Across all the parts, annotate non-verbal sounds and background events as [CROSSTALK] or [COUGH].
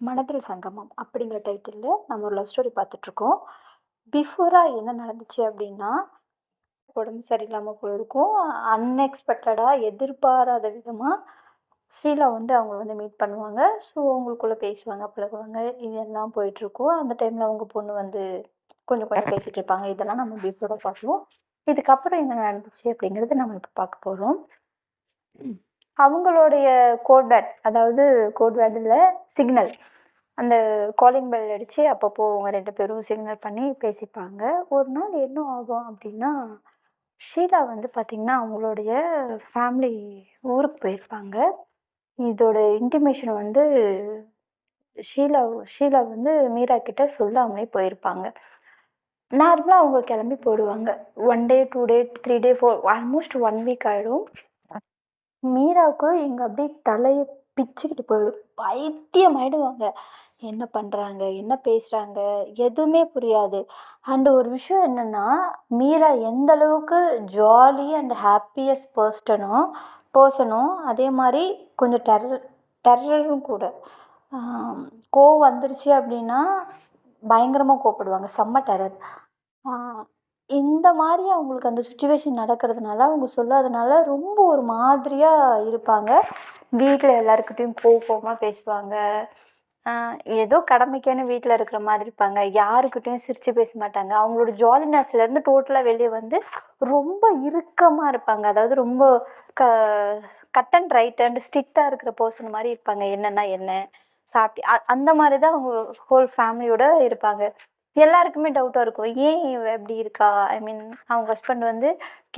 மனதில் சங்கமம் அப்படிங்கிற டைட்டிலில் நம்ம ஒரு லவ் ஸ்டோரி பார்த்துட்ருக்கோம். பிஃபோராக என்ன நடந்துச்சு அப்படின்னா உடம்பு சரியில்லாமல் போயிருக்கும். அன்எக்ஸ்பெக்டடாக எதிர்பாராத விதமாக ஷீலா வந்து அவங்க வந்து மீட் பண்ணுவாங்க. ஸோ அவங்களுக்குள்ளே பேசுவாங்க பழகுவாங்க. இதெல்லாம் போயிட்டுருக்கும் அந்த டைமில் அவங்க பொண்ணு வந்து கொஞ்சம் கொஞ்சம் [LAUGHS] பேசிகிட்டு இருப்பாங்க இதெல்லாம் நம்ம பிஃபோராக பார்த்துருவோம் இதுக்கப்புறம் என்ன நடந்துச்சு அப்படிங்கிறது நம்ம இப்போ பார்க்க போகிறோம் அவங்களுடைய கோட் வேர்ட் அதாவது கோட் வேர்டில் சிக்னல் அந்த காலிங் பெல் அடித்து அப்பப்போ அவங்க ரெண்டு பேரும் சிக்னல் பண்ணி பேசிப்பாங்க. ஒரு நாள் என்ன ஆகும் அப்படின்னா ஷீலா வந்து பார்த்திங்கன்னா அவங்களுடைய ஃபேமிலி ஊருக்கு போயிருப்பாங்க. இதோட இன்டிமேஷன் வந்து ஷீலா ஷீலா வந்து மீரா கிட்ட சொல்லாமலே போயிருப்பாங்க. நார்மலாக அவங்க கிளம்பி போயிடுவாங்க. One day two day three day four almost one week ஆகிடும் மீராவுக்கு இங்கே அப்படியே தலையை பிச்சுக்கிட்டு போயிடும். பைத்தியம் ஆயிடுவாங்க என்ன பண்ணுறாங்க என்ன பேசுகிறாங்க எதுவுமே புரியாது. அண்டு ஒரு விஷயம் என்னென்னா மீரா எந்த அளவுக்கு ஜாலி அண்ட் ஹாப்பியஸ்ட் பர்ஸ்டனோ பர்சனோ அதே மாதிரி கொஞ்சம் டெரர் டெரரும் கூட. கோவம் வந்துருச்சு அப்படின்னா பயங்கரமாக கோவப்படுவாங்க. செம்ம டெரர் இந்த மாதிரி அவங்களுக்கு அந்த சுச்சுவேஷன் நடக்கிறதுனால அவங்க சொல்லாதனால ரொம்ப ஒரு மாதிரியாக இருப்பாங்க. வீட்டில் எல்லாருக்கிட்டையும் கோபமாக பேசுவாங்க. ஏதோ கடமைக்கேன்னு வீட்டில் இருக்கிற மாதிரி இருப்பாங்க. யாருக்கிட்டேயும் சிரித்து பேச மாட்டாங்க. அவங்களோட ஜாலினஸ்லேருந்து டோட்டலாக வெளியே வந்து ரொம்ப இறுக்கமாக இருப்பாங்க. அதாவது ரொம்ப க கட் அண்ட் ரைட் அண்ட் ஸ்ட்ரிக்டாக இருக்கிற பர்சன் மாதிரி இருப்பாங்க. என்னென்னா என்ன சாப்பிட்டு அந்த மாதிரி தான் அவங்க ஹோல் ஃபேமிலியோட இருப்பாங்க. எல்லாருக்குமே டவுட்டாக இருக்கும். ஏன் இவ இப்படி இருக்கா? ஐ மீன் அவங்க ஹஸ்பண்ட் வந்து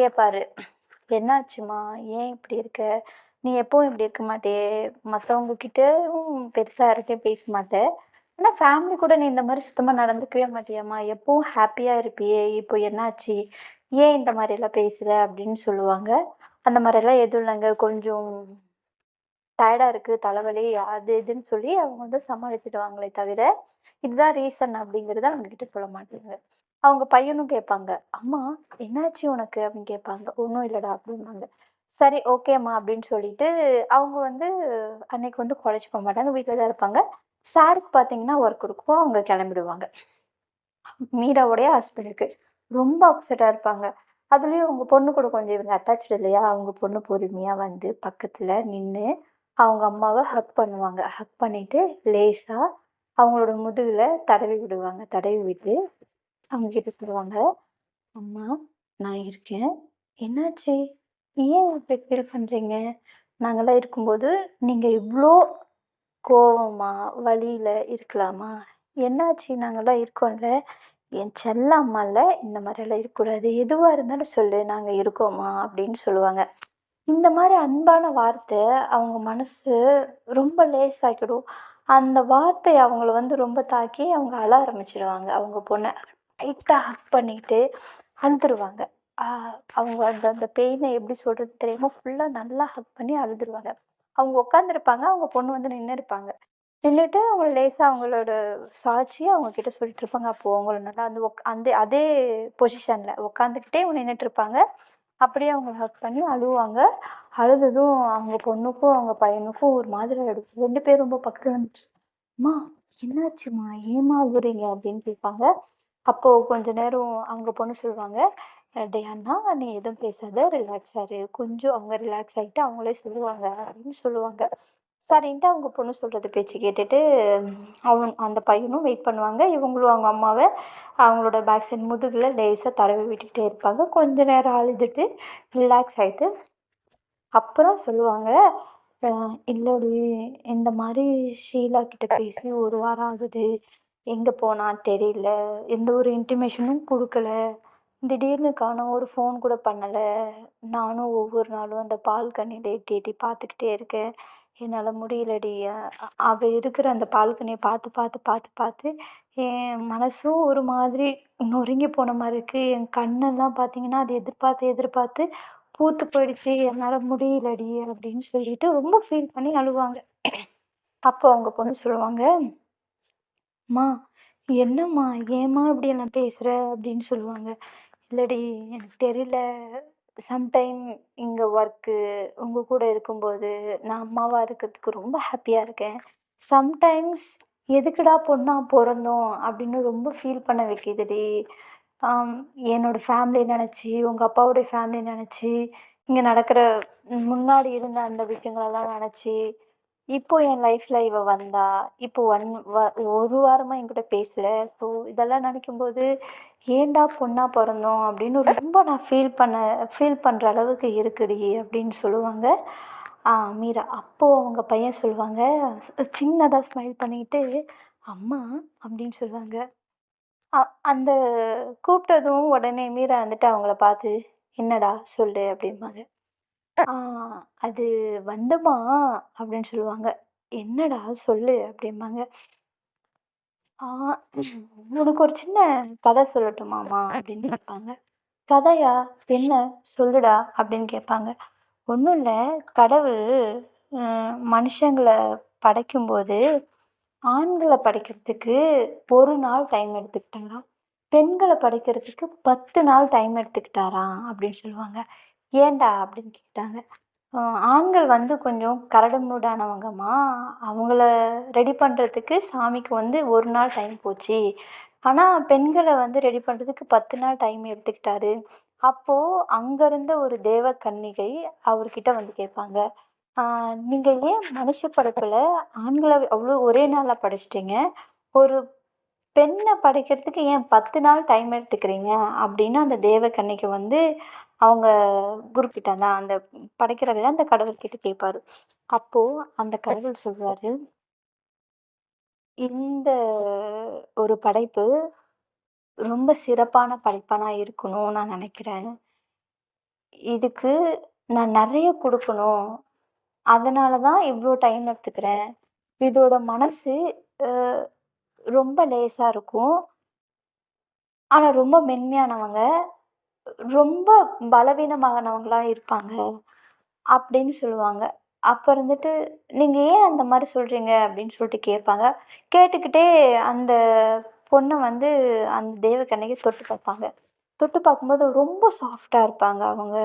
கேட்பாரு என்னாச்சுமா? ஏன் இப்படி இருக்க? நீ எப்பவும் இப்படி இருக்க மாட்டே. மற்றவங்கக்கிட்டவும் பெருசாக யார்கிட்டயும் பேச மாட்டேன் ஆனால் ஃபேமிலி கூட நீ இந்த மாதிரி சுத்தமாக நடந்துக்கவே மாட்டியாம்மா? எப்பவும் ஹாப்பியாக இருப்பியே. இப்போ என்னாச்சு? ஏன் இந்த மாதிரியெல்லாம் பேசுகிற அப்படின்னு சொல்லுவாங்க. அந்த மாதிரிலாம் எதுவும் இல்லைங்க. கொஞ்சம் டயர்டாக இருக்குது தலைவலி அது இதுன்னு சொல்லி அவங்க வந்து சமாளிச்சிடுவாங்களே தவிர இதுதான் ரீசன் அப்படிங்கிறத அவங்கக்கிட்ட சொல்ல மாட்டாங்க. அவங்க பையனும் கேட்பாங்க அம்மா என்னாச்சு உனக்கு? அப்படின்னு கேட்பாங்க. ஒன்றும் இல்லைடா அப்படிம்பாங்க. சரி ஓகேம்மா அப்படின்னு சொல்லிட்டு அவங்க வந்து அன்னைக்கு வந்து காலேஜ் போக மாட்டாங்க. வீட்டில் தான் இருப்பாங்க. சாருக்கு பார்த்தீங்கன்னா ஒர்க் இருக்கும் அவங்க கிளம்பிடுவாங்க. மீராவுடைய ஹஸ்பண்டுக்கு ரொம்ப அப்செட்டாக இருப்பாங்க. அதுலேயும் அவங்க பொண்ணு கூட கொஞ்சம் இவங்க அட்டாச்சு இல்லையா? அவங்க பொண்ணு பொறுமையாக வந்து பக்கத்தில் நின்று அவங்க அம்மாவை ஹக் பண்ணுவாங்க. ஹக் பண்ணிவிட்டு லேசாக அவங்களோட முதுகில் தடவி விடுவாங்க. தடவி விட்டு அவங்க கிட்ட சொல்லுவாங்க அம்மா நான் இருக்கேன். என்னாச்சு? ஏன் இப்படி ஃபீல் பண்ணுறீங்க நாங்களாம் இருக்கும்போது நீங்கள் இவ்வளோ கோவமா வழியில் இருக்கலாமா? என்னாச்சு? நாங்களாம் இருக்கோம்ல. என் செல்ல அம்மாவில் இந்த மாதிரியெல்லாம் இருக்கக்கூடாது. எதுவாக இருந்தாலும் சொல்லு. நாங்கள் இருக்கோம்மா அப்படின்னு சொல்லுவாங்க. இந்த மாதிரி அன்பான வார்த்தை அவங்க மனசு ரொம்ப லேசாக்கிடும். அந்த வார்த்தை அவங்கள வந்து ரொம்ப தாக்கி அவங்க அழ ஆரம்பிச்சிடுவாங்க அவங்க பொண்ணை டைட்டாக ஹக் பண்ணிக்கிட்டு அழுதுருவாங்க. அவங்க அந்த அந்த பெயினை எப்படி சொல்கிறது தெரியுமோ ஃபுல்லாக நல்லா ஹக் பண்ணி அழுதுருவாங்க. அவங்க உட்காந்துருப்பாங்க அவங்க பொண்ணு வந்து நின்று இருப்பாங்க நின்றுட்டு அவங்க லேசாக அவங்களோட சாட்சியை அவங்கக்கிட்ட சொல்லிட்டு இருப்பாங்க. அப்போது அவங்கள நல்லா அந்த உக் அந்த அதே பொசிஷனில் உட்காந்துக்கிட்டே அவங்க நின்றுட்டு இருப்பாங்க. அப்படியே அவங்க ஹக் பண்ணி அழுவாங்க. அழுததும் அவங்க பொண்ணுக்கும் அவங்க பையனுக்கும் ஒரு மாதிரி ஆகிடும் ரெண்டு பேரும் ரொம்ப பக்கத்தில் வந்துச்சு அம்மா என்னாச்சும்மா? ஏமா அழுகுறீங்க அப்படின்னு கேட்பாங்க. அப்போது கொஞ்ச நேரம் அவங்க பொண்ணு சொல்லுவாங்க டே அண்ணா நீ எதுவும் பேசாத. ரிலாக்ஸ் ஆகிரு கொஞ்சம் அவங்க ரிலாக்ஸ் ஆகிட்டு அவங்களே சொல்லுவாங்க. அப்படின்னு சொல்லுவாங்க. சரின்ட்டு அவங்க பொண்ணு சொல்கிறது பேச்சு கேட்டுட்டு அவன் அந்த பையனும் வெயிட் பண்ணுவாங்க. இவங்களும் அவங்க அம்மாவை அவங்களோட பேக் சைட் முதுகில் லேஸாக தடவி விட்டுக்கிட்டே இருப்பாங்க. கொஞ்ச நேரம் அழுதுட்டு ரிலாக்ஸ் ஆகிட்டு அப்புறம் சொல்லுவாங்க இல்லடி இந்த மாதிரி ஷீலா கிட்ட பேசி ஒரு வாரம் ஆகுது. எங்கே போனான்னு தெரியல. எந்த ஒரு இன்டிமேஷனும் கொடுக்கல. திடீர்னு காணும் ஒரு ஃபோன் கூட பண்ணலை. நானும் ஒவ்வொரு நாளும் அந்த பால்கனியில் எட்டி எட்டி பார்த்துக்கிட்டே இருக்கேன். என்னால் முடியலடி. அவள் இருக்கிற அந்த பால்கனியை பார்த்து பார்த்து பார்த்து பார்த்து என் மனசும் ஒரு மாதிரி நொறுங்கி போன மாதிரி இருக்குது என் கண்ணெல்லாம் பார்த்தீங்கன்னா அது எதிர்பார்த்து எதிர்பார்த்து பூத்து போயிடுச்சு. என்னால் முடியலடி அப்படின்னு சொல்லிட்டு ரொம்ப ஃபீல் பண்ணி அழுவாங்க. அப்போ அவங்க பொண்ணு சொல்லுவாங்க அம்மா என்னம்மா ஏம்மா இப்படி என்ன பேசுகிற அப்படின்னு சொல்லுவாங்க. இல்லடி எனக்கு தெரியல. சம்டைம் இங்கே ஒர்க்கு உங்கள் கூட இருக்கும்போது நான் அம்மாவாக இருக்கிறதுக்கு ரொம்ப ஹாப்பியாக இருக்கேன். சம்டைம்ஸ் எதுக்குடா பொண்ணா பிறந்தோம் அப்படின்னு ரொம்ப ஃபீல் பண்ண வைக்கிதுடி என்னோடய ஃபேமிலியை நினச்சி உங்கள் அப்பாவோடைய ஃபேமிலியை நினச்சி இங்கே நடக்கிற முன்னாடி இருந்த அந்த விஷயங்களெல்லாம் நினச்சி இப்போ என் லைஃப்பில் இவ வந்தா இப்போ ஒன் வ ஒரு வாரமாக என்கிட்ட பேசல. ஸோ இதெல்லாம் நினைக்கும்போது ஏன்டா பொண்ணா பிறந்தோம்? அப்படின்னு ரொம்ப நான் ஃபீல் பண்ண ஃபீல் பண்ணுற அளவுக்கு இருக்குடி அப்படின்னு சொல்லுவாங்க. மீரா அப்போது அவங்க பையன் சொல்லுவாங்க சின்னதாக ஸ்மைல் பண்ணிக்கிட்டு அம்மா அப்படின்னு சொல்லுவாங்க. அந்த கூப்பிட்டதும் உடனே மீரா வந்துட்டு அவங்கள பார்த்து என்னடா சொல்லு அப்படிம்பாங்க. அது வந்தமா? அப்படின்னு சொல்லுவாங்க. என்னடா சொல்லு அப்படிம்பாங்க. உனக்கு ஒரு சின்ன கதை சொல்லட்டுமாம்மா? அப்படின்னு கேட்பாங்க. கதையா? என்ன? சொல்லுடா அப்படின்னு கேட்பாங்க. ஒன்றும் இல்லை. கடவுள் மனுஷங்களை படைக்கும்போது ஆண்களை படைக்கிறதுக்கு ஒரு நாள் டைம் எடுத்துக்கிட்டாராம். பெண்களை படைக்கிறதுக்கு பத்து நாள் டைம் எடுத்துக்கிட்டாராம் அப்படின்னு சொல்லுவாங்க. ஏன்டா அப்படின்னு கேட்டாங்க. ஆண்கள் வந்து கொஞ்சம் கரடுமுரடானவங்கம்மா அவங்கள ரெடி பண்ணுறதுக்கு சாமிக்கு வந்து ஒரு நாள் டைம் போச்சு. ஆனால் பெண்களை வந்து ரெடி பண்ணுறதுக்கு பத்து நாள் டைம் எடுத்துக்கிட்டாரு. அப்போது அங்கே இருந்த ஒரு தேவ கன்னிகை அவர்கிட்ட வந்து கேட்பாங்க. நீங்கள் ஏன் மனுஷ படைப்பில் ஆண்களை அவ்வளோ ஒரே நாளில் படைச்சிட்டிங்க? ஒரு பெண்ணை படைக்கிறதுக்கு ஏன் பத்து நாள் டைம் எடுத்துக்கிறீங்க? அப்படின்னு அந்த தேவகன்னிக்கு வந்து அவங்க குருக்கிட்ட தான் அந்த படைக்கிறவங்க அந்த கடவுள்கிட்ட கேட்பாரு. அப்போது அந்த கடவுள் சொல்வார் இந்த ஒரு படைப்பு ரொம்ப சிறப்பான படைப்பாக இருக்கணும் நான் நினைக்கிறேன். இதுக்கு நான் நிறைய கொடுக்கணும். அதனால தான் இவ்வளோ டைம் எடுத்துக்கிறேன். இதோட மனசு ரொம்ப லேசாக இருக்கும். ஆனால் ரொம்ப மென்மையானவங்க ரொம்ப பலவீனமானவங்களாக இருப்பாங்க அப்படின்னு சொல்லுவாங்க. அப்போ இருந்துட்டு நீங்கள் ஏன் அந்த மாதிரி சொல்கிறீங்க அப்படின்னு சொல்லிட்டு கேட்பாங்க. கேட்டுக்கிட்டே அந்த பொண்ணை வந்து அந்த தேவக்கண்ணைக்கு தொட்டு பார்ப்பாங்க. தொட்டு பார்க்கும்போது ரொம்ப சாஃப்டாக இருப்பாங்க அவங்க.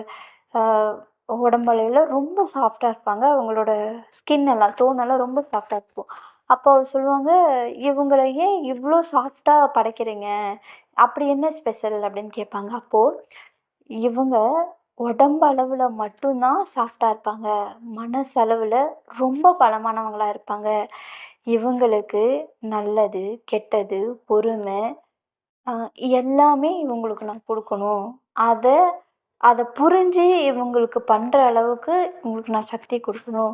உடம்பலையில ரொம்ப சாஃப்டாக இருப்பாங்க. அவங்களோட ஸ்கின் எல்லாம் தோணெல்லாம் ரொம்ப சாஃப்டாக இருக்கும். அப்போ அவர் சொல்லுவாங்க இவங்கள ஏன் இவ்வளோ சாஃப்டாக படைக்கிறீங்க? அப்படி என்ன ஸ்பெஷல் அப்படின்னு கேட்பாங்க. அப்போது இவங்க உடம்பு அளவில் மட்டும்தான் சாஃப்டாக இருப்பாங்க. மனசளவில் ரொம்ப பலமானவங்களாக இருப்பாங்க. இவங்களுக்கு நல்லது கெட்டது பொறுமை எல்லாமே இவங்களுக்கு நான் கொடுக்கணும். அதை அதை புரிஞ்சு இவங்களுக்கு பண்ணுற அளவுக்கு இவங்களுக்கு நான் சக்தி கொடுக்கணும்.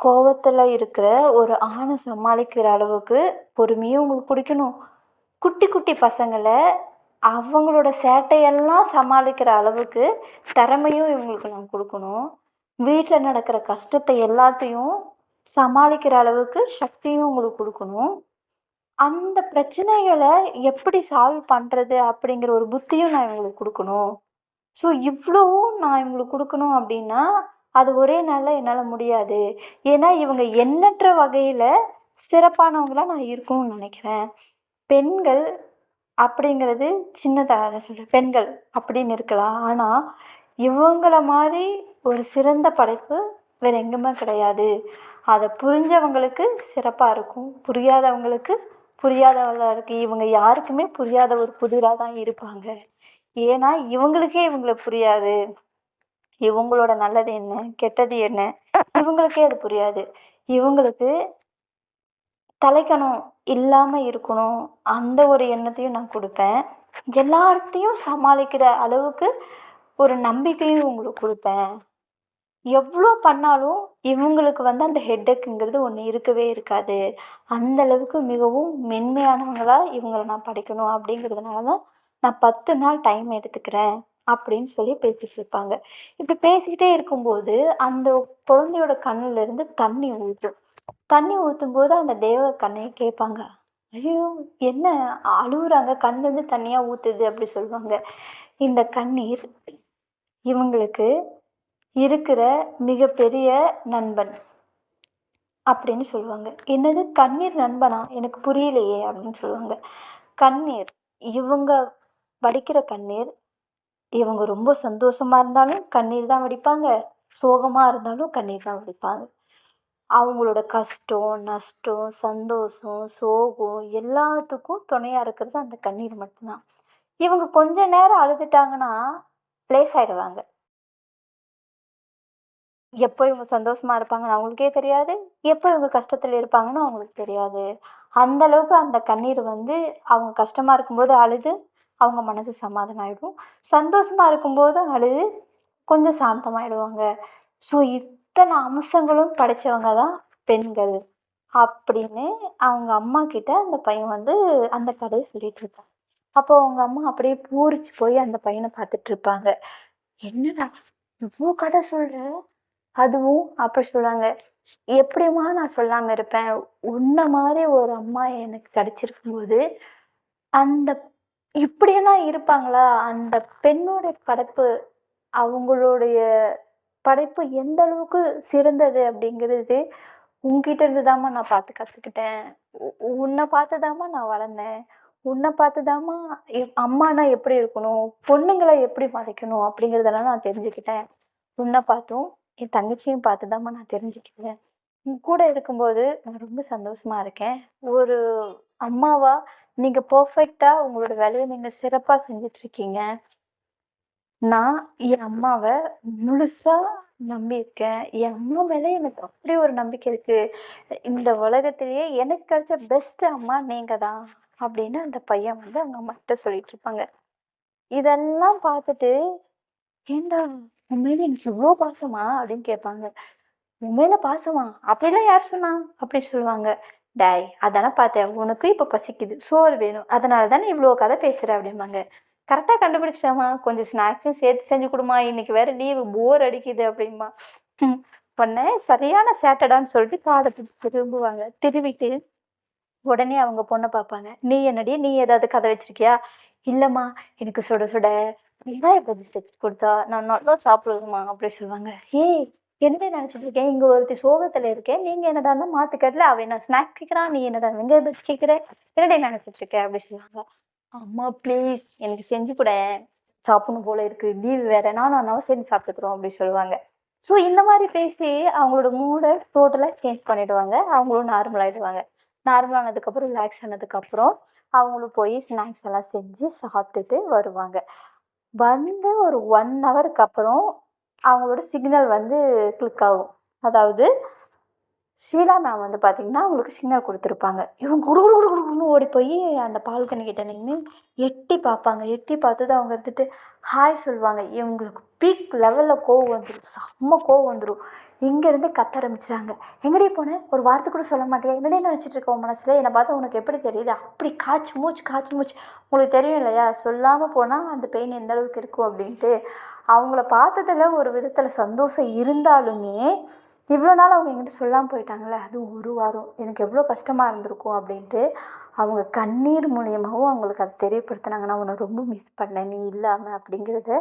கோவத்தில் இருக்கிற ஒரு ஆணை சமாளிக்கிற அளவுக்கு பொறுமையும் உங்களுக்கு பிடிக்கணும். குட்டி குட்டி பசங்களை அவங்களோட சேட்டையெல்லாம் சமாளிக்கிற அளவுக்கு திறமையும் இவங்களுக்கு நான் கொடுக்கணும். வீட்டில் நடக்கிற கஷ்டத்தை எல்லாத்தையும் சமாளிக்கிற அளவுக்கு சக்தியும் உங்களுக்கு கொடுக்கணும். அந்த பிரச்சனைகளை எப்படி சால்வ் பண்ணுறது அப்படிங்கிற ஒரு புத்தியும் நான் இவங்களுக்கு கொடுக்கணும். ஸோ இவ்வளோவும் நான் இவங்களுக்கு கொடுக்கணும் அப்படின்னா அது ஒரே நாளில் என்னால் முடியாது. ஏன்னா இவங்க எண்ணற்ற வகையில் சிறப்பானவங்களாக நான் இருக்கணும்னு நினைக்கிறேன். பெண்கள் அப்படிங்கிறது சின்னதாக சொல்கிறேன் பெண்கள் அப்படின்னு இருக்கலாம். ஆனால் இவங்கள மாதிரி ஒரு சிறந்த படைப்பு வேறு எங்குமே கிடையாது. அதை புரிஞ்சவங்களுக்கு சிறப்பாக இருக்கும். புரியாதவங்களுக்கு புரியாதவங்களாக இருக்குது இவங்க யாருக்குமே புரியாத ஒரு புதிராக தான் இருப்பாங்க. ஏன்னா இவங்களுக்கே இவங்களை புரியாது. இவங்களோட நல்லது என்ன? கெட்டது என்ன? இவங்களுக்கே அது புரியாது. இவங்களுக்கு தலைக்கணம் இல்லாமல் இருக்கணும். அந்த ஒரு எண்ணத்தையும் நான் கொடுப்பேன். எல்லாத்தையும் சமாளிக்கிற அளவுக்கு ஒரு நம்பிக்கையும் இவங்களுக்கு கொடுப்பேன். எவ்வளோ பண்ணாலும் இவங்களுக்கு வந்து அந்த ஹெட்டேக்குங்கிறது ஒன்று இருக்கவே இருக்காது. அந்த அளவுக்கு மிகவும் மென்மையானவங்களாக இவங்களை நான் படிக்கணும் அப்படிங்கிறதுனால தான் நான் பத்து நாள் டைம் எடுத்துக்கிறேன். அப்படின்னு சொல்லி பேசிகிட்டு இருப்பாங்க இப்படி பேசிக்கிட்டே இருக்கும்போது அந்த குழந்தையோட கண்ணிலேருந்து தண்ணி ஊற்றும் தண்ணி ஊற்றும் போது அந்த தேவ கண்ணையை கேட்பாங்க ஐயோ என்ன அழுகுறாங்க கண்ணுலேருந்து தண்ணியாக ஊற்றுது அப்படி சொல்லுவாங்க. இந்த கண்ணீர் இவங்களுக்கு இருக்கிற மிகப்பெரிய நண்பன் அப்படின்னு சொல்லுவாங்க. என்னது? கண்ணீர் நண்பனா? எனக்கு புரியலையே அப்படின்னு சொல்லுவாங்க. கண்ணீர் இவங்க வடிக்கிற கண்ணீர் இவங்க ரொம்ப சந்தோஷமாக இருந்தாலும் கண்ணீர் தான் வடிப்பாங்க. சோகமாக இருந்தாலும் கண்ணீர் தான் வடிப்பாங்க. அவங்களோட கஷ்டம் நஷ்டம் சந்தோஷம் சோகம் எல்லாத்துக்கும் துணையா இருக்கிறது அந்த கண்ணீர் மட்டும்தான். இவங்க கொஞ்ச நேரம் அழுதுட்டாங்கன்னா லேசாயிடுவாங்க எப்போ இவங்க சந்தோஷமா இருப்பாங்கன்னு அவங்களுக்கே தெரியாது. எப்போ இவங்க கஷ்டத்தில் இருப்பாங்கன்னு அவங்களுக்கு தெரியாது. அந்த அளவுக்கு அந்த கண்ணீர் வந்து அவங்க கஷ்டமா இருக்கும்போது அழுது அவங்க மனசு சமாதானம் ஆகிடும் சந்தோஷமா இருக்கும்போது அழுது கொஞ்சம் சாந்தமாயிடுவாங்க. ஸோ இத்தனை அம்சங்களும் படைச்சவங்க தான் பெண்கள் அப்படின்னு அவங்க அம்மா கிட்ட அந்த பையன் வந்து அந்த கதையை சொல்லிட்டு இருக்கான். அப்போ அவங்க அம்மா அப்படியே பூரிச்சு போய் அந்த பையனை பார்த்துட்டு இருப்பாங்க. என்னடா இவ்வளோ கதை சொல்ற? அதுவும் அப்படி சொல்லுவாங்க எப்படிம்மா நான் சொல்லாமல் இருப்பேன்? உன்ன மாதிரி ஒரு அம்மா எனக்கு கிடைச்சிருக்கும்போது அந்த இப்படியெல்லாம் இருப்பாங்களா? அந்த பெண்ணோட படைப்பு அவங்களுடைய படைப்பு எந்த அளவுக்கு சிறந்தது அப்படிங்கிறது உங்ககிட்ட இருந்து தாம்மா நான் பார்த்து கற்றுக்கிட்டேன் உன்னை பார்த்து தாம்மா நான் வளர்ந்தேன். உன்னை பார்த்து தாம்மா அம்மானா எப்படி இருக்கணும்? பொண்ணுங்களை எப்படி மறைக்கணும் அப்படிங்கிறதெல்லாம் நான் தெரிஞ்சுக்கிட்டேன். உன்னை பார்த்தும் என் தங்கச்சியும் பார்த்து தாம்மா நான் தெரிஞ்சுக்கிட்டேன். உன் கூட இருக்கும்போது நான் ரொம்ப சந்தோஷமா இருக்கேன். ஒரு அம்மாவா? நீங்கள் பர்ஃபெக்டா உங்களோட வேலையை நீங்கள் சிறப்பாக செஞ்சிட்ருக்கீங்க. நான் என் அம்மாவை முழுசாக நம்பியிருக்கேன். என் அம்மா மேலே எனக்கு அப்படி ஒரு நம்பிக்கை இருக்குது இந்த உலகத்திலேயே எனக்கு கிடைச்ச பெஸ்ட்டு அம்மா நீங்க தான் அப்படின்னு அந்த பையன் வந்து அவங்க அம்மாட்ட சொல்லிட்டு இருப்பாங்க இதெல்லாம் பார்த்துட்டு ஏண்டா உண்மையில எனக்கு இவ்வளோ பாசமா? அப்படின்னு கேட்பாங்க. உண்மையில பாசமா? அப்படிலாம் யார் சொன்னா? அப்படி சொல்லுவாங்க. டேய் அதானே பார்த்தேன். உனக்கு இப்போ பசிக்குது. சோறு வேணும். அதனால தானே இவ்வளோ கதை பேசுகிற அப்படிம்பாங்க. கரெக்டாக கண்டுபிடிச்சிட்டாமா? கொஞ்சம் ஸ்நாக்ஸும் சேர்த்து செஞ்சு கொடுமா. இன்னைக்கு வேற லீவு போர் அடிக்குது அப்படின்பா பண்ண சரியான சேட்டடான்னு சொல்லிட்டு காதை திரும்புவாங்க. திருவிட்டு உடனே அவங்க பொண்ணை பார்ப்பாங்க. நீ என்னடி? நீ ஏதாவது கதை வச்சிருக்கியா? இல்லைம்மா. எனக்கு சுட சுட வெங்காய எப்படி செஞ்சு கொடுத்தா நான் நல்லா சாப்பிடுவேம்மா அப்படி சொல்லுவாங்க. ஏய் என்ன நினச்சிட்டு இருக்கேன்? இங்கே ஒருத்தி சோகத்தில் இருக்கேன். நீங்கள் என்னடா மாற்று கேட்டல. அவன் என்ன ஸ்நாக் கேட்குறான் நீ என்னடா வெங்காய பஜ்ஜி கேட்குற என்னடே நினச்சிட்டு இருக்கேன் அப்படி சொல்லுவாங்க. அம்மா ப்ளீஸ் எனக்கு செஞ்சு கூட. சாப்பிடணும் போல இருக்கு. லீவ் வேற. நானும் அண்ணாவும் சேர்ந்து சாப்பிட்டுக்கிறோம். அப்படி சொல்லுவாங்க. ஸோ இந்த மாதிரி பேசி அவங்களோட மூடை டோட்டலாக சேஞ்ச் பண்ணிடுவாங்க. அவங்களும் நார்மல் ஆகிடுவாங்க நார்மல் ஆனதுக்கப்புறம் ரிலாக்ஸ் ஆனதுக்கப்புறம் அவங்களும் போய் ஸ்நாக்ஸ் எல்லாம் செஞ்சு சாப்பிட்டுட்டு வருவாங்க. வந்து ஒரு ஒன் ஹவருக்கு அப்புறம் அவங்களோட சிக்னல் வந்து கிளிக் ஆகும். அதாவது ஷீலா மேம் வந்து பார்த்திங்கன்னா அவங்களுக்கு சிக்னல் கொடுத்துருப்பாங்க. இவங்க குடு குடு குடு குடுன்னு ஓடி போய் அந்த பால்கனி கிட்ட நின்று எட்டி பார்ப்பாங்க எட்டி பார்த்தது அவங்க இருந்துட்டு ஹாய் சொல்லுவாங்க. இவங்களுக்கு பீக் லெவலில் கோவம் வந்துடும் செம்ம கோவம் வந்துடும் இங்கேருந்து கத்த ஆரம்பிச்சிட்டாங்க எங்கடி போனேன் ஒரு வார்த்தை கூட சொல்ல மாட்டேன் என்னடி நினச்சிட்டு இருக்க உன் மனசில்? என்னை பார்த்தா உனக்கு எப்படி தெரியுது? அப்படி காய்ச்சி மூச்சு காய்ச்சி மூச்சு. உங்களுக்கு தெரியும் இல்லையா? சொல்லாமல் போனால் அந்த பெயின் எந்த அளவுக்கு இருக்கும்? அப்படின்ட்டு அவங்கள பார்த்ததில் ஒரு விதத்தில் சந்தோஷம் இருந்தாலுமே இவ்வளோ நாள் அவங்க என்கிட்ட சொல்லாமல் போயிட்டாங்களே அதுவும் ஒரு வாரம். எனக்கு எவ்வளோ கஷ்டமாக இருந்திருக்கும் அப்படின்ட்டு அவங்க கண்ணீர் மூலியமாகவும் அவங்களுக்கு அதை தெரியப்படுத்தினாங்க. நான் உன்னை ரொம்ப மிஸ் பண்ணேன் நீ இல்லாமல் அப்படிங்கிறத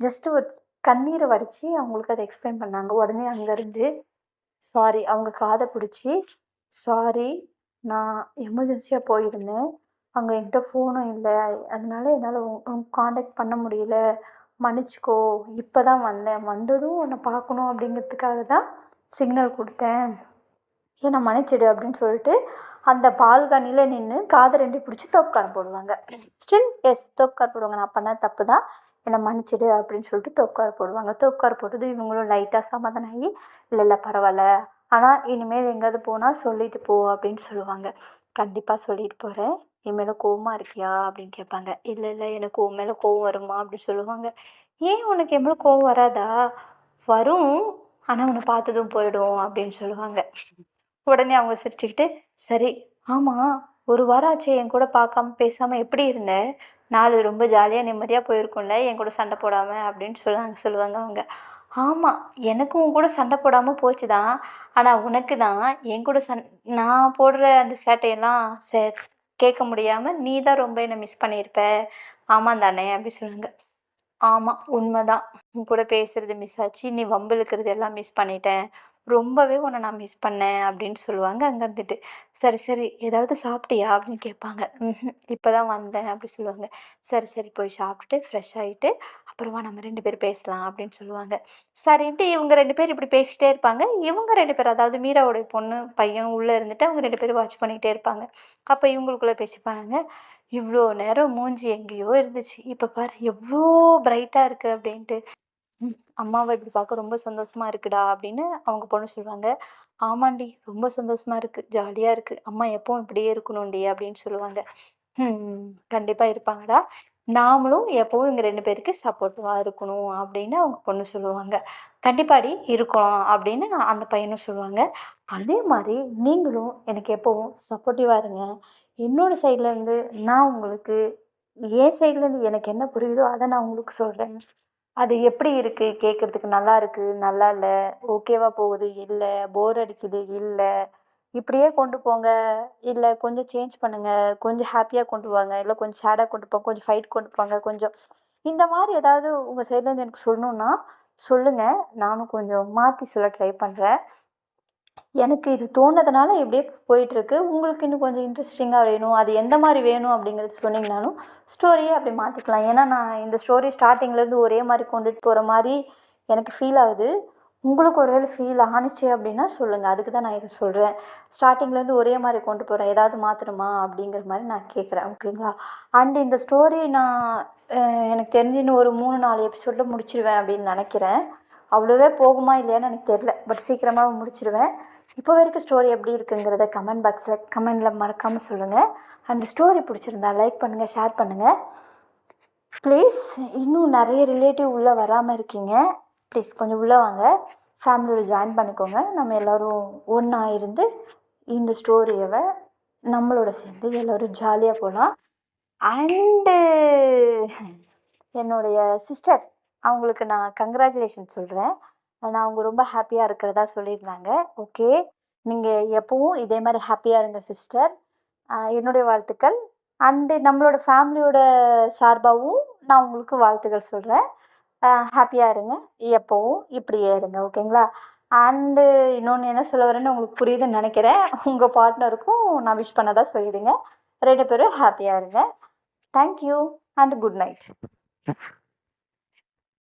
ஜஸ்ட்டு ஒரு கண்ணீரை வடித்து அவங்களுக்கு அதை எக்ஸ்பிளைன் பண்ணாங்க. உடனே அங்கேருந்து சாரி அவங்க காதை பிடிச்சி சாரி நான் எமர்ஜென்சியாக போயிருந்தேன். அங்கே என்கிட்ட ஃபோனும் இல்லை. அதனால என்னால் காண்டாக்ட் பண்ண முடியல. மன்னிச்சிக்கோ. இப்போ தான் வந்தேன். வந்ததும் உன்னை பார்க்கணும் அப்படிங்கிறதுக்காக தான் சிக்னல் கொடுத்தேன். என்னை மன்னிச்சிடு அப்படின்னு சொல்லிட்டு அந்த பால்கனியில் நின்று காதை ரெண்டு பிடிச்சி தோப்கார் போடுவாங்க. ஸ்டில் எஸ் தோப்கார் போடுவாங்க. நான் பண்ண தப்பு தான். என்னை மன்னிச்சிடு அப்படின்னு சொல்லிட்டு தோப்கார் போடுவாங்க. தோப்கார் போட்டது இவங்களும் லைட்டாக சமாதானம் ஆகி இல்லை இல்லை பரவாயில்ல. ஆனால் இனிமேல் எங்கேயாவது போனால் சொல்லிட்டு போ அப்படின்னு சொல்லுவாங்க. கண்டிப்பாக சொல்லிட்டு போகிறேன் இனிமேல் கோவமாக இருக்கியா? அப்படின்னு கேட்பாங்க. இல்லை இல்லை எனக்கு உன் மேலே கோவம் வருமா? அப்படின்னு சொல்லுவாங்க. ஏன் உனக்கு என் மேலே கோவம் வராதா? வரும். ஆனால் உன்னை பார்த்ததும் போயிடும் அப்படின்னு சொல்லுவாங்க. உடனே அவங்க சிரிச்சுக்கிட்டு சரி ஆமாம் ஒரு வாரம் ஆச்சு என் கூட பார்க்காம பேசாமல் எப்படி இருந்த? நாள் ரொம்ப ஜாலியாக நிம்மதியாக போயிருக்கும்ல என் கூட சண்டை போடாமல் அப்படின்னு சொல்லுவாங்க சொல்லுவாங்க அவங்க. ஆமாம் எனக்கும் உன் கூட சண்டை போடாமல் போச்சு தான். ஆனால் உனக்கு தான் என் கூட சண் நான் போடுற அந்த சேட்டையெல்லாம் சே கேட்க முடியாமல் நீ தான் ரொம்ப என்னை மிஸ் பண்ணியிருப்ப. ஆமாம் தானே அப்படி சொல்லுவாங்க. ஆமாம் உண்மைதான். உன் கூட பேசுகிறது மிஸ் ஆச்சு. நீ வம்பு இழுக்கிறது எல்லாம் மிஸ் பண்ணிட்டேன். ரொம்பவே உன்னை நான் மிஸ் பண்ணேன் அப்படின்னு சொல்லுவாங்க அங்கே இருந்துட்டு சரி சரி ஏதாவது சாப்பிட்டியா அப்படின்னு கேட்பாங்க. இப்போ தான் வந்தேன் அப்படி சொல்லுவாங்க. சரி சரி போய் சாப்பிட்டுட்டு ஃப்ரெஷ் ஆகிட்டு அப்புறமா நம்ம ரெண்டு பேரும் பேசலாம் அப்படின்னு சொல்லுவாங்க. சரின்ட்டு இவங்க ரெண்டு பேர் இப்படி பேசிகிட்டே இருப்பாங்க. இவங்க ரெண்டு பேர் அதாவது மீராவுடைய பொண்ணு பையன் உள்ளே இருந்துட்டு அவங்க ரெண்டு பேரும் வாட்ச் பண்ணிகிட்டே இருப்பாங்க. அப்போ இவங்களுக்குள்ளே பேசிப்பாங்க. இவ்வளோ நேரம் மூஞ்சி எங்கேயோ இருந்துச்சு. இப்போ பாரு எவ்வளோ பிரைட்டாக இருக்குது அப்படின்ட்டு. அம்மாவை இப்படி பார்க்க ரொம்ப சந்தோஷமாக இருக்குடா அப்படின்னு அவங்க பொண்ணு சொல்லுவாங்க. ஆமாண்டி ரொம்ப சந்தோஷமா இருக்குது ஜாலியாக இருக்குது அம்மா எப்பவும் இப்படியே இருக்கணும்டி அப்படின்னு சொல்லுவாங்க. கண்டிப்பாக இருப்பாங்கடா. நாமளும் எப்போவும் இங்கே ரெண்டு பேருக்கு சப்போர்ட்டிவாக இருக்கணும் அப்படின்னு அவங்க பொண்ணு சொல்லுவாங்க. கண்டிப்பாடி இருக்கலாம் அப்படின்னு அந்த பையனும் சொல்லுவாங்க. அதே மாதிரி நீங்களும் எனக்கு எப்போவும் சப்போர்ட்டிவாக இருங்க. என்னோடய சைட்லேருந்து நான் உங்களுக்கு என் சைட்லேருந்து எனக்கு என்ன புரியுதோ அதை நான் உங்களுக்கு சொல்கிறேன் அது எப்படி இருக்குது கேட்குறதுக்கு நல்லா இருக்குது நல்லா இல்லை? ஓகேவாக போகுது? இல்லை. போர் அடிக்குது? இல்லை. இப்படியே கொண்டு போங்க. இல்லை கொஞ்சம் சேஞ்ச் பண்ணுங்கள் கொஞ்சம் ஹாப்பியாக கொண்டு வாங்க. இல்லை கொஞ்சம் சேடாக கொண்டு போங்க கொஞ்சம் ஃபைட் கொண்டு போங்க கொஞ்சம். இந்த மாதிரி ஏதாவது உங்கள் சைட்லேருந்து எனக்கு சொல்லணுன்னா சொல்லுங்கள் நானும் கொஞ்சம் மாற்றி சொல்ல ட்ரை பண்ணுறேன் எனக்கு இது தோணதுனால இப்படியே போயிட்டுருக்கு. உங்களுக்கு இன்னும் கொஞ்சம் இன்ட்ரெஸ்டிங்காக வேணும். அது எந்த மாதிரி வேணும் அப்படிங்கிறது சொன்னீங்கனாலும் ஸ்டோரியே அப்படி மாற்றிக்கலாம் ஏன்னா நான் இந்த ஸ்டோரி ஸ்டார்டிங்லேருந்து ஒரே மாதிரி கொண்டுட்டு போகிற மாதிரி எனக்கு ஃபீல் ஆகுது. உங்களுக்கு ஒரு வேளை ஃபீல் ஆணுச்சு அப்படின்னா சொல்லுங்கள் அதுக்கு தான் நான் இதை சொல்கிறேன் ஸ்டார்டிங்லேருந்து ஒரே மாதிரி கொண்டு போகிறேன் ஏதாவது மாற்றணுமா அப்படிங்கிற மாதிரி நான் கேட்குறேன் ஓகேங்களா அண்ட் இந்த ஸ்டோரி நான் எனக்கு தெரிஞ்சு இன்னும் ஒரு மூணு நாலு எபிசோடில் முடிச்சிடுவேன் அப்படின்னு நினைக்கிறேன். அவ்வளோவே போகுமா இல்லையான்னு எனக்கு தெரில பட் சீக்கிரமாக முடிச்சிடுவேன் இப்போ வரைக்கும் ஸ்டோரி எப்படி இருக்குங்கிறத கமெண்ட் பாக்ஸில் கமெண்டில் மறக்காமல் சொல்லுங்கள் அண்ட் ஸ்டோரி பிடிச்சிருந்தா லைக் பண்ணுங்கள் ஷேர் பண்ணுங்கள் ப்ளீஸ் இன்னும் நிறைய ரிலேட்டிவ் உள்ளே வராமல் இருக்கீங்க. ப்ளீஸ் கொஞ்சம் உள்ளே வாங்க. ஃபேமிலியோட ஜாயின் பண்ணிக்கோங்க. நம்ம எல்லோரும் ஒன்றா இருந்து இந்த ஸ்டோரியவை நம்மளோட சேர்ந்து எல்லோரும் ஜாலியாக போகலாம் அண்டு என்னுடைய சிஸ்டர் அவங்களுக்கு நான் கங்க்ராச்சுலேஷன் சொல்கிறேன் ஆனால் அவங்க ரொம்ப ஹாப்பியாக இருக்கிறதா சொல்லியிருந்தாங்க. ஓகே நீங்கள் எப்போவும் இதே மாதிரி ஹாப்பியாக இருங்க சிஸ்டர் என்னுடைய வாழ்த்துக்கள். அண்டு நம்மளோட ஃபேமிலியோட சார்பாகவும் நான் உங்களுக்கு வாழ்த்துக்கள் சொல்கிறேன் ஹாப்பியாக இருங்க. எப்போவும் இப்படியே இருங்க ஓகேங்களா அண்டு இன்னொன்று என்ன சொல்ல வரேன்னு உங்களுக்கு புரியுதுன்னு நினைக்கிறேன். உங்கள் பார்ட்னருக்கும் நான் விஷ் பண்ணதாக சொல்லிடுங்க. ரெண்டு பேரும் ஹாப்பியாக இருங்க. Thank you and good night